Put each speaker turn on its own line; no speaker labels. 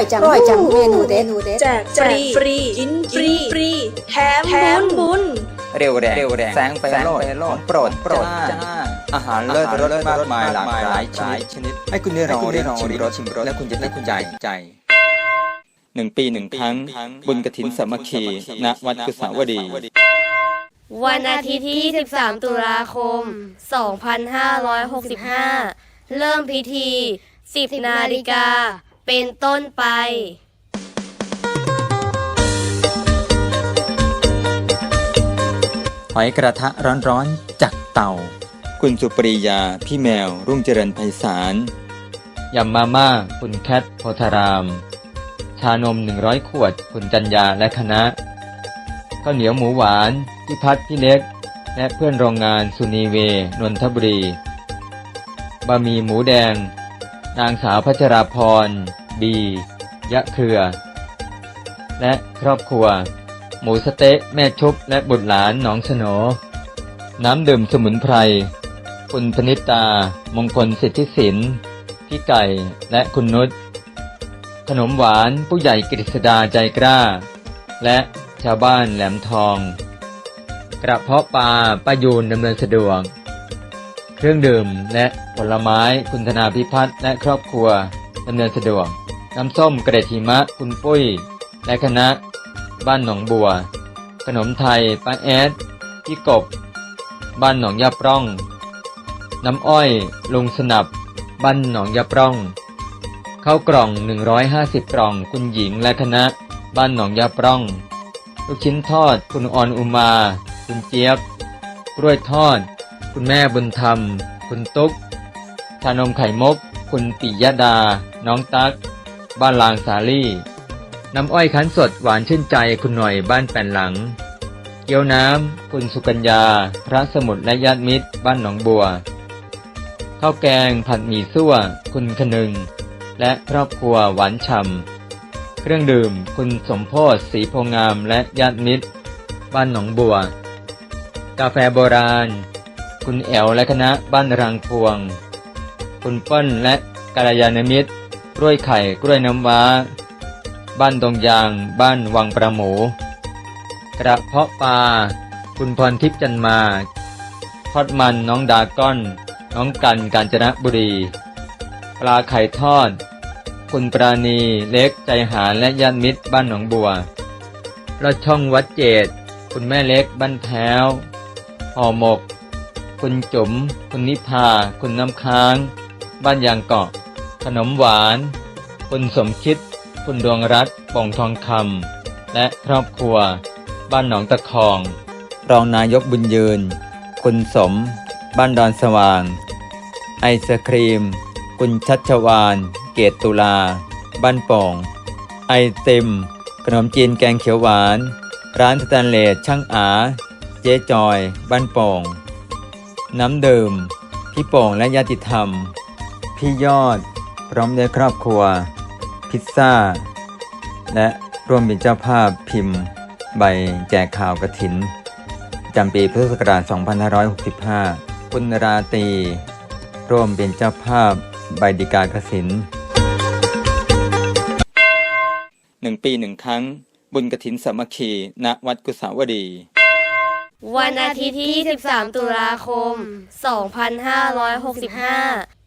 อยจังร่อยจังเมนูเด็ดเมนูเด็ด
แจกฟรีฟรีกินฟรีฟรีแถมแถมบุญ
เร็วแรงเร็วแรงแสงไปโลดของโปรดโปรดจ้าอาหารเลิศรสมากมายหลากหลายชนิดชนิดให้คุณได้ลองได้ลองชิมรสชิมรสและคุณจะได้คุณใจใจหนึ่งปีหนึ่งครั้งบุญกระถินสามัคคีณวัดกุศาวดี
วันอาทิตย์ที่ 23 ตุลาคม 2565 เริ่มพิธี 10 นาฬิกา เป็นต้นไป
หอยกระทะร้อนๆจากเตา คุณสุปรียา พี่แมว รุ่งเจริญไพศาล
ยำมาม่า คุณแคทโพธาราม ชานม100ขวด คุณจัญญาและคณะข้าวเหนียวหมูหวานพี่พัฒน์พี่เล็ก และเพื่อนโรงงานสุนีเว นนทบุรี บะหมี่หมูแดง นางสาวพัชราพร บี ยะเครือ และครอบครัว หมูสเต๊ะแม่ชุบและบุตรหลานหนองสโหนน้ำดื่มสมุนไพร คุณพนิตา มงคลสิทธิสินพี่ไก่และคุณนุชขนมหวานผู้ใหญ่กฤษดาใจกล้า และชาวบ้านแหลมทอง กระเพาะปลาป้ายูนดำเนินสะดวก เครื่องดื่มและผลไม้คุณธนาพิพัฒน์และครอบครัวดำเนินสะดวก น้ำส้มเกรดหิมะคุณปุ้ย และคณะ บ้านหนองบัว ขนมไทยป้าแอดพี่กบ บ้านหนองยาปร่อง น้ำอ้อย ลุงสนับ บ้านหนองยาปร่องข้าวกล่อง 150 กล่อง คุณหญิงและคณะ บ้านหนองยาปร่อง ลูกชิ้นทอด คุณออนอุมา คุณเจี๊ยบ กล้วยทอด คุณแม่บุญธรรม คุณตุ๊ก ชานมไข่มก คุณปิยดา น้องตั๊ก บ้านลางสาลี่ น้ำอ้อยคั้นสดหวานชื่นใจคุณหน่อยบ้านแป่นหลัง เกี๊ยวน้ำคุณสุกัญญา พระสมุทรและญาติมิตร บ้านหนองบัวข้าวแกงผัดหมี่ซั่ว คุณคนึง และครอบครัวหวานฉ่ำเครื่องดื่ม คุณสมโพศสีโพงามและญาติมิตร บ้านหนองบัว กาแฟโบราณ คุณแอวและคณะบ้านรังพวง คุณเปิ้ลและกัลยาณมิตร กล้วยไข่กล้วยน้ำว้า บ้านดงยาง บ้านวังประหมู กระเพาะปลา คุณพรทิพย์จันมา ทอดมันน้องดาก้อน น้องกันกาญจนบุรี ปลาไข่ทอด คุณปราณีเล็กใจหาและญาติมิตรบ้านหนองบัวลอดช่องวัดเจดคุณแม่เล็กบ้านแพ้วห่อหมก คุณจุ๋มคุณนิพา คุณน้ำค้าง บ้านยางเกาะ ขนมหวาน คุณสมคิด คุณดวงรัตน์ป่องทองคำ และครอบครัว บ้านหนองตะคอง
รองนายกบุญยืน คุณสม บ้านดอนสว่าง ไอศครีม คุณชัชวาน เกตตุลา บ้านป่งไอติม ขนมจีนแกงเขียวหวาน ร้านสแตนเลสช่างอา เจ๊จอย บ้านป่งน้ำเดื่มพี่โป่งและญาติธรรม พี่ยอด พร้อมด้วยครอบครัว พิซซ่า และร่วมเป็นเจ้าภาพพิมพ์ ใบแจกข่าวกระถินจำปีพุทธศักราช 2565 คุณราตี ร่วมเป็นเจ้าภาพใบดิกากสินหนึ่งปีหนึ่งครั้ง บุญกระถินสามัคคี ณ วัดกุสาวดี
วันอาทิตย์ที่ 23 ตุลาคม 2565